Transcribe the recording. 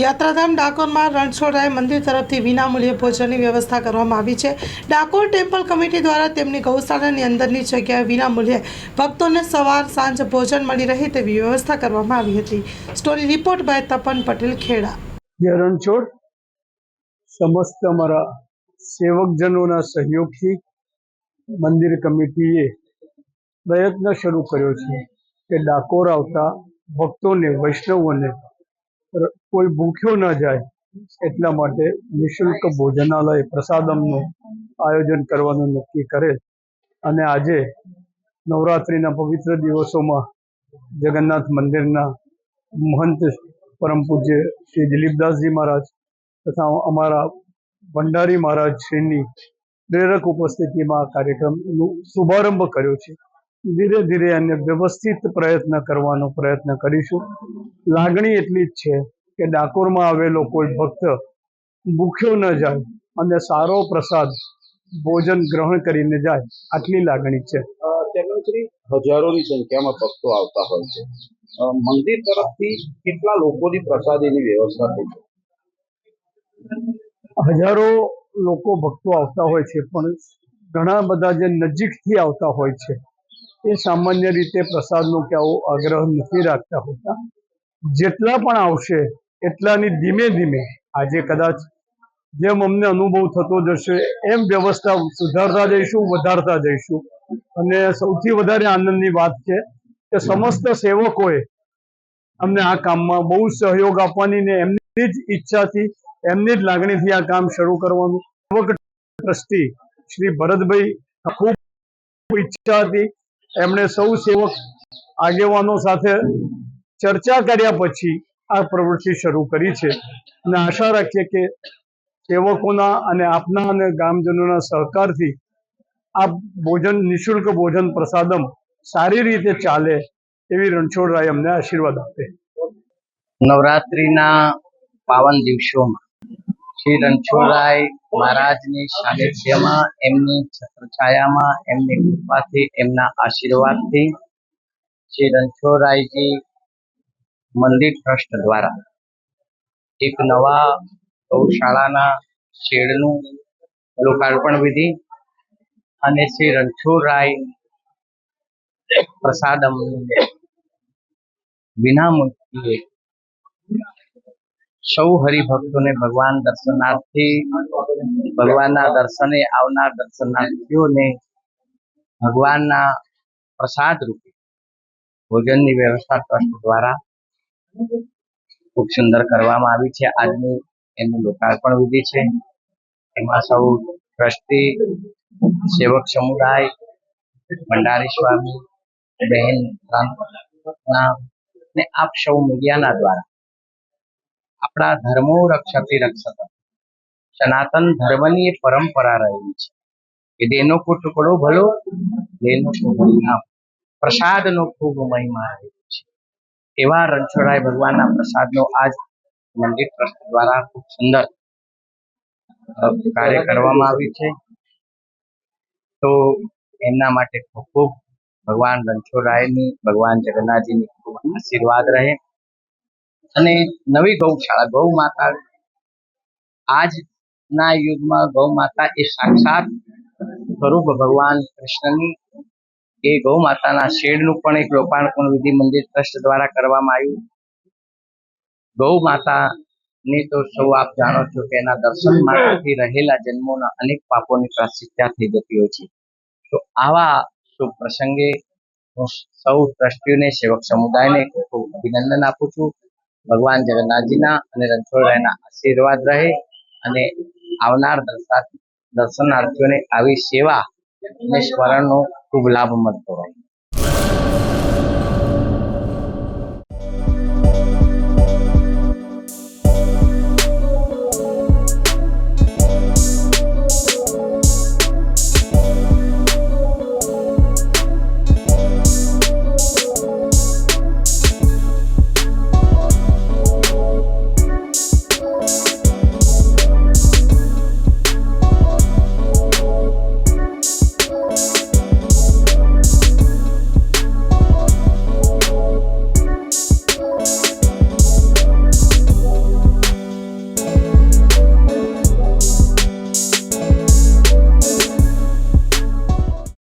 યાત્રાધામ ડાકોરમાં રણછોડરાય મંદિર તરફથી વિનામૂલ્યે ભોજનની વ્યવસ્થા કરવામાં આવી છે. ડાકોર ટેમ્પલ કમિટી દ્વારા તેમની ગૌશાળાની અંદરની જગ્યાએ વિનામૂલ્યે ભક્તોને સવાર સાંજ ભોજન મળી રહે તેવી વ્યવસ્થા કરવામાં આવી હતી. Story report by Tapan Patel, Kheda. જે રણછોડ સમસ્ત અમારા સેવકજનોના સહયોગથી મંદિર કમિટીએ પ્રયત્ન શરૂ કર્યો છે કે ડાકોર આવતા ભક્તોને, વૈષ્ણવોને કોઈ ભૂખ્યો ન જાય એટલા માટે નિઃશુલ્ક ભોજનાલય પ્રસાદમનું આયોજન કરવાનું નક્કી કરેલ અને આજે નવરાત્રિના પવિત્ર દિવસોમાં જગન્નાથ મંદિરના મહંત પરમ પૂજ્ય શ્રી દિલીપદાસજી મહારાજ તથા અમારા ભંડારી મહારાજ શ્રીની પ્રેરક ઉપસ્થિતિમાં આ કાર્યક્રમનો શુભારંભ કર્યો છે. ધીરે ધીરે એને વ્યવસ્થિત પ્રયત્ન કરવાનો પ્રયત્ન કરીશું. લાગણી એટલી જ છે કે ડાકોરમાં આવેલો કોઈ ભક્ત ભૂખ્યો ન જાય અને સારો પ્રસાદ ભોજન ગ્રહણ કરીને જાય આટલી લાગણી છે. તેમજ હજારોની સંખ્યામાં ભક્તો આવતા હોય છે. મંદિર તરફથી કેટલા લોકોની પ્રસાદીની વ્યવસ્થા થઈ છે? હજારો લોકો ભક્તો આવતા હોય છે પણ ઘણા બધા જે નજીકથી આવતા હોય છે. એ સામાન્ય રીતે પ્રસાદનો કે આવો આગ્રહ નથી રાખતા હોતા. જેટલા પણ આવશે, એટલાની ધીમે ધીમે, આજે કદાચ જેમ અમને અનુભવ થતો જશે, એમ વ્યવસ્થા સુધારતા જઈશું, વધારતા જઈશું. અને સૌથી વધારે આનંદની વાત છે કે સમસ્ત સેવકોએ અમને આ કામમાં બહુ સહયોગ આપવાની ને એમની જ ઈચ્છાથી, એમની જ લાગણીથી આ કામ શરૂ કરવાનું. ટ્રસ્ટી શ્રી ભરતભાઈ ખૂબ ઈચ્છા હતી એમણે સૌ સેવક આગેવાનો સાથે ચર્ચા કર્યા પછી આ પ્રવૃત્તિ શરૂ કરી છે. અને આશા રાખીએ કે સેવકોના અને આપના અને ગામજનોના સહકારથી આ ભોજન, નિઃશુલ્ક ભોજન પ્રસાદમ સારી રીતે ચાલે એવી રણછોડરાય અમને આશીર્વાદ આપે. નવરાત્રિના પાવન દિવસોમાં શ્રી રણછોડરાય મહારાજની સાનિધ્યમાં, એમની છત્રછાયામાં, એમની કૃપાથી, એમના આશીર્વાદથી શ્રી રણછોડરાયજી મંદિર ટ્રસ્ટ દ્વારા એક નવા ગૌશાળાના શેડનું લોકાર્પણ વિધિ અને શ્રી રણછોડરાય પ્રસાદમ વિનામૂલ્યે સૌ હરિભક્તોને ભગવાન દર્શનાર્થી, ભગવાનના દર્શને આવનાર દર્શનાર્થીઓને ભગવાનના પ્રસાદ રૂપે ભોજનની વ્યવસ્થા ટ્રસ્ટ દ્વારા ખૂબ સુંદર કરવામાં આવી છે. આજનું એનું લોકાર્પણ વિધિ છે. એમાં સૌ ટ્રસ્ટી, સેવક સમુદાય, ભંડારી સ્વામી, બહેન ના આપ સૌ મીડિયાના દ્વારા આપણા ધર્મો રક્ષતી રક્ષત સનાતન ધર્મની પરંપરા રહેલી છે કે દેનો કો ભલો દેનો કો નામ પ્રસાદનો ખૂબ મહિમા રહેલો છે. એવા રણછોડરાય ભગવાનના પ્રસાદનો આજ મંદિર ટ્રસ્ટ દ્વારા ખૂબ સુંદર કાર્ય કરવામાં આવ્યું છે. તો એમના માટે ખૂબ ખૂબ ભગવાન રણછોડરાયની, ભગવાન જગન્નાથજીની ખૂબ આશીર્વાદ રહે. અને નવી ગૌશાળા ગૌ માતા આજના યુગમાં ગૌ માતા એ સાક્ષાત સ્વરૂપ ભગવાન કૃષ્ણની. એ ગૌ માતાના શેડનું પણ એક લોકાર્પણ વિધિ મંદિર ટ્રસ્ટ દ્વારા કરવામાં આવ્યું. ગૌ માતા ને તો સૌ આપ જાણો છો કે એના દર્શન માત્રથી રહેલા જન્મોના અનેક પાપોની પ્રાશ્ચિત્યા થઈ જતી હોય છે. તો આવા શુભ પ્રસંગે હું સૌ ટ્રસ્ટીઓને, સેવક સમુદાયને ખૂબ અભિનંદન આપું છું. ભગવાન જગન્નાથજીના અને રણછોડરાયના આશીર્વાદ રહે અને આવનાર દર્શનાર્થીઓને આવી સેવા અને સ્મરણનો ખૂબ લાભ મળતો રહે.